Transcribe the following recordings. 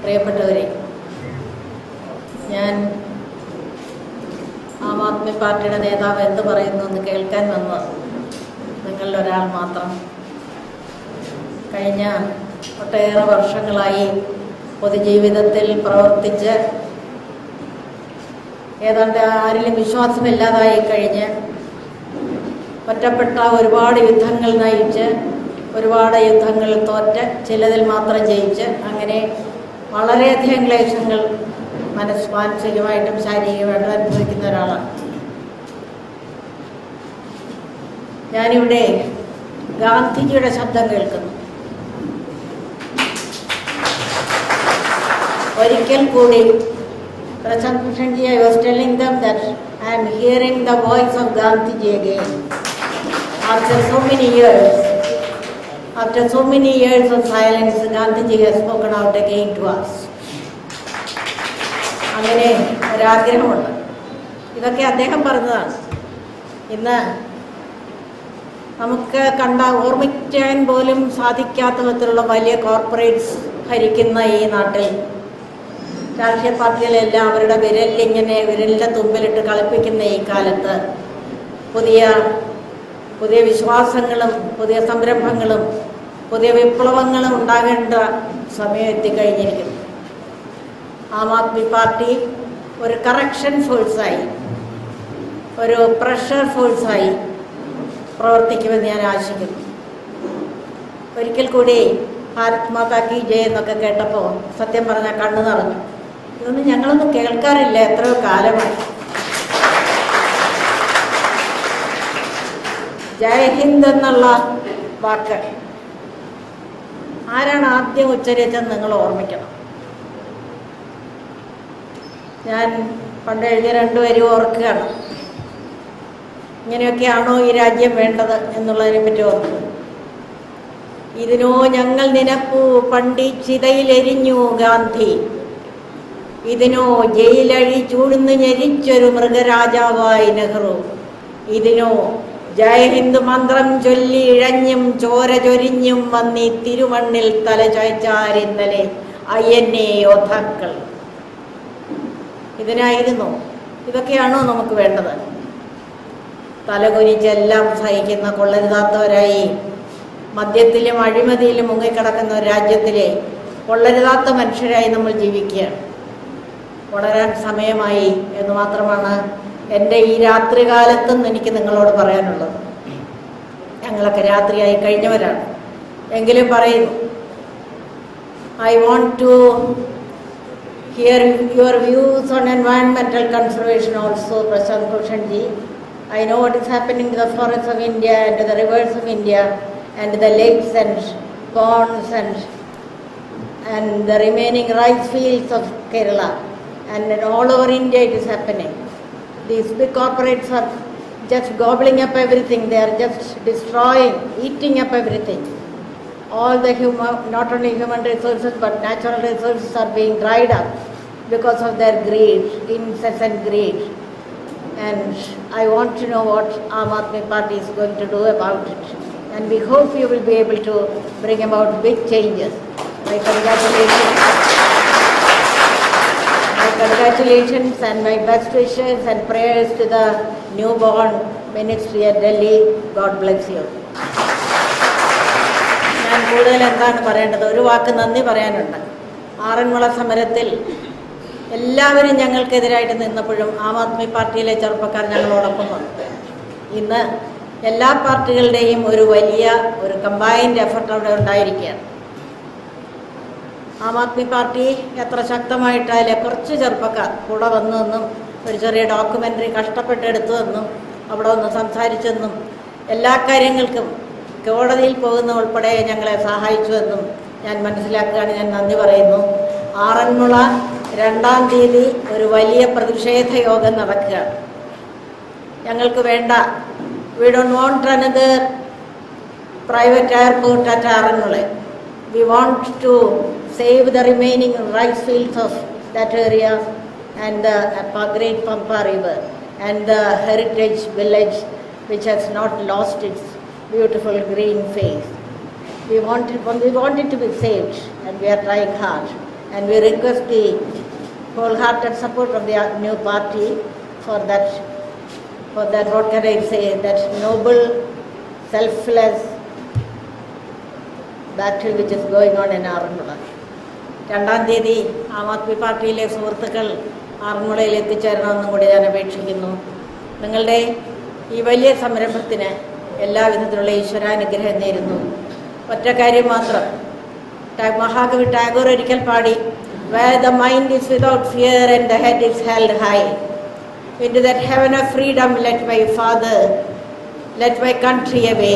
പ്രിയപ്പെട്ടവരെ ഞാൻ ആം ആദ്മി പാർട്ടിയുടെ നേതാവ് എന്ത് പറയുന്നു എന്ന് കേൾക്കാൻ വന്ന നിങ്ങളിൽ ഒരാൾ മാത്രം. കഴിഞ്ഞ ഒട്ടേറെ വർഷങ്ങളായി പൊതുജീവിതത്തിൽ പ്രവർത്തിച്ച് ഏതാണ്ട് ആരിലും വിശ്വാസമില്ലാതായി കഴിഞ്ഞ് ഒറ്റപ്പെട്ട ഒരുപാട് യുദ്ധങ്ങൾ നയിച്ച് ഒരുപാട് യുദ്ധങ്ങൾ തോറ്റ് ചിലതിൽ മാത്രം ജയിച്ച് അങ്ങനെ വളരെയധികം ക്ലേശങ്ങൾ മനസ് മാനസികമായിട്ടും ശാരീരികമായിട്ടും അനുഭവിക്കുന്ന ഒരാളാണ് ഞാനിവിടെ ഗാന്ധിജിയുടെ ശബ്ദം കേൾക്കുന്നു ഒരിക്കൽ കൂടി Prashant Bhushanji I was telling them that I am hearing the voice of Gandhiji again after so many years, after so many years of silence, Gandhiji has spoken out again to us. അങ്ങനെ ഒരാഗ്രഹമുണ്ട് ഇതൊക്കെ അദ്ദേഹം പറഞ്ഞതാണ് ഇന്ന് നമുക്ക് കണ്ട ഓർമ്മിക്കാൻ പോലും സാധിക്കാത്ത വിധത്തിലുള്ള വലിയ കോർപ്പറേറ്റ്സ് ഭരിക്കുന്ന ഈ നാട്ടിൽ രാഷ്ട്രീയ പാർട്ടികളെല്ലാം അവരുടെ വിരലിങ്ങനെ വിരലിന്റെ തുമ്പിലിട്ട് കളിപ്പിക്കുന്ന ഈ കാലത്ത് പുതിയ പുതിയ വിശ്വാസങ്ങളും പുതിയ സംരംഭങ്ങളും പുതിയ വിപ്ലവങ്ങളും ഉണ്ടാകേണ്ട സമയം എത്തിക്കഴിഞ്ഞിരിക്കുന്നു. ആം ആദ്മി പാർട്ടി ഒരു കറക്ഷൻ ഫോഴ്സായി ഒരു പ്രഷർ ഫോഴ്സായി പ്രവർത്തിക്കുമെന്ന് ഞാൻ ആശിക്കുന്നു. ഒരിക്കൽ കൂടി ഭാരത് മാതാ എന്നൊക്കെ കേട്ടപ്പോൾ സത്യം പറഞ്ഞാൽ കണ്ണു നിറഞ്ഞു. ഇതൊന്നും ഞങ്ങളൊന്നും കേൾക്കാറില്ല എത്രയോ കാലമായി. ജയ് ഹിന്ദ് എന്നുള്ള വാക്ക്. ആരാണ് ആദ്യം ഉച്ചരിച്ചെന്ന് നിങ്ങൾ ഓർമ്മിക്കണം. ഞാൻ പണ്ട് എഴുതിയ രണ്ടുപേരും ഓർക്കുകയാണ്. ഇങ്ങനെയൊക്കെയാണോ ഈ രാജ്യം വേണ്ടത് എന്നുള്ളതിനെ പറ്റി ഓർക്കുക ഇതിനോ ഞങ്ങൾ നിനക്കു പണ്ടി ചിതയിലെരിഞ്ഞു ഗാന്ധി. ഇതിനോ ജയിലഴി ചൂടുന്ന് ഞെരിച്ചൊരു മൃഗരാജാവായി നെഹ്റു. ഇതിനോ ജയഹിന്ദ് മന്ത്രം ചൊല്ലി ഇഴഞ്ഞും ചോര ചൊരിഞ്ഞും വന്നി തിരുമണ്ണിൽ തല ചായ്ച്ചാരിന്നലെ അയ്യന്നെ യോദ്ധാക്കൾ. ഇതിനായിരുന്നു ഇതൊക്കെയാണോ നമുക്ക് വേണ്ടത്? തലകുനിച്ചെല്ലാം സഹിക്കുന്ന കൊള്ളരുതാത്തവരായി മദ്യത്തിലും അഴിമതിയിലും മുങ്ങിക്കിടക്കുന്ന ഒരു രാജ്യത്തിലെ കൊള്ളരുതാത്ത മനുഷ്യരായി നമ്മൾ ജീവിക്കുകയാണ്. വളരാൻ സമയമായി എന്ന് മാത്രമാണ് എന്റെ ഈ രാത്രികാലത്തും എനിക്ക് നിങ്ങളോട് പറയാനുള്ളത്. ഞങ്ങളൊക്കെ രാത്രിയായി കഴിഞ്ഞവരാണ്. എങ്കിലും പറയുന്നു I want to hear your views on എൻവയൺമെന്റൽ conservation also Prashant Bhushan ji. I know what is happening the forest of India and the rivers of India and the lakes and ponds and and the remaining rice fields of Kerala and then all over India it is happening. These big corporates are just gobbling up everything. They are just destroying, eating up everything. All the human, not only human resources but natural resources are being dried up because of their greed, incessant greed. And I want to know what Aam Aadmi Party is going to do about it. And we hope you will be able to bring about big changes. My congratulations. My congratulations and my best wishes and prayers to the newborn ministry at Delhi. God bless you. ഞാൻ കൂടുതൽ എന്താണ് പറയേണ്ടത് ഒരു വാക്ക് നന്ദി പറയാനുണ്ട് ആറന്മുള സമരത്തിൽ എല്ലാവരും ഞങ്ങൾക്കെതിരായിട്ട് നിന്നപ്പോഴും ആം ആദ്മി പാർട്ടിയിലെ ചെറുപ്പക്കാർ ഞങ്ങളോടൊപ്പം വന്നു ഇന്ന് എല്ലാ പാർട്ടികളുടെയും ഒരു വലിയ ഒരു കമ്പൈൻഡ് എഫർട്ട് അവിടെ ഉണ്ടായിരിക്കുകയാണ് ആം ആദ്മി പാർട്ടി എത്ര ശക്തമായിട്ടായാലും കുറച്ച് ചെറുപ്പക്കാർ കൂടെ വന്നെന്നും ഒരു ചെറിയ ഡോക്യുമെന്ററി എന്നും അവിടെ ഒന്ന് സംസാരിച്ചെന്നും എല്ലാ കാര്യങ്ങൾക്കും കോടതിയിൽ പോകുന്ന ഉൾപ്പെടെ ഞങ്ങളെ സഹായിച്ചുവെന്നും ഞാൻ മനസ്സിലാക്കുകയാണ്. ഞാൻ നന്ദി പറയുന്നു. ആറന്മുള രണ്ടാം തീയതി ഒരു വലിയ പ്രതിഷേധ യോഗം നടക്കുകയാണ് ഞങ്ങൾക്ക് വേണ്ട we don't want another private airport at Aranmula. We want to save the remaining rice fields of that area and the uh, great Pampa river and the heritage village which has not lost its beautiful green face. We want it, we want it to be saved and we are trying hard. And we request the wholehearted support of the new party for that, for that, what can I say, that noble, selfless battle which is going on in Arunmula. രണ്ടാം തീയതി ആം ആദ്മി പാർട്ടിയിലെ സുഹൃത്തുക്കൾ ആറന്മുളയിൽ എത്തിച്ചേരണമെന്നും കൂടി ഞാൻ അപേക്ഷിക്കുന്നു. നിങ്ങളുടെ ഈ വലിയ സംരംഭത്തിന് എല്ലാവിധത്തിലുള്ള ഈശ്വരാനുഗ്രഹം നേരുന്നു. ഒറ്റ കാര്യം മാത്രം. മഹാകവി ടാഗോർ ഒരിക്കൽ പാടി where the mind is without fear and the head is held high into that have a freedom let my father let my country a where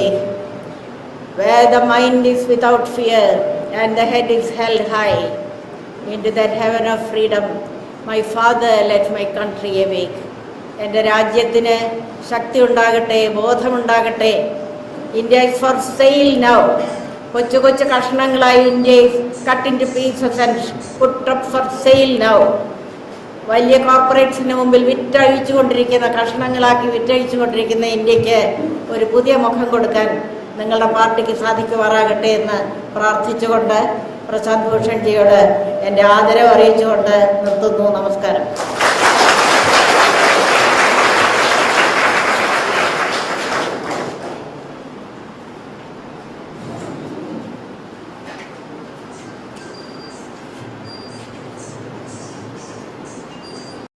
where the mind is without fear and the head is held high held high into that heaven of freedom my father let my country awake. എന്റെ രാജ്യത്തിന് ശക്തി ഉണ്ടാകട്ടെ ബോധമുണ്ടാകട്ടെ. India is for sale now കൊച്ചു കൊച്ചു കഷ്ണങ്ങളായി India cut into pieces and put up for sale now വലിയ കോർപ്പറേറ്റ്സിന് മുമ്പിൽ വിറ്റഴിച്ചു കൊണ്ടിരിക്കുന്ന കഷ്ണങ്ങളാക്കി വിറ്റഴിച്ചു കൊണ്ടിരിക്കുന്ന ഇന്ത്യയ്ക്ക് ഒരു പുതിയ മുഖം കൊടുക്കാൻ നിങ്ങളുടെ പാർട്ടിക്ക് സാധിക്കുമാറാകട്ടെ എന്ന് പ്രാർത്ഥിച്ചുകൊണ്ട് പ്രശാന്ത് ഭൂഷൺജിയോട് എന്റെ ആദരവ് അറിയിച്ചുകൊണ്ട് നിർത്തുന്നു. നമസ്കാരം.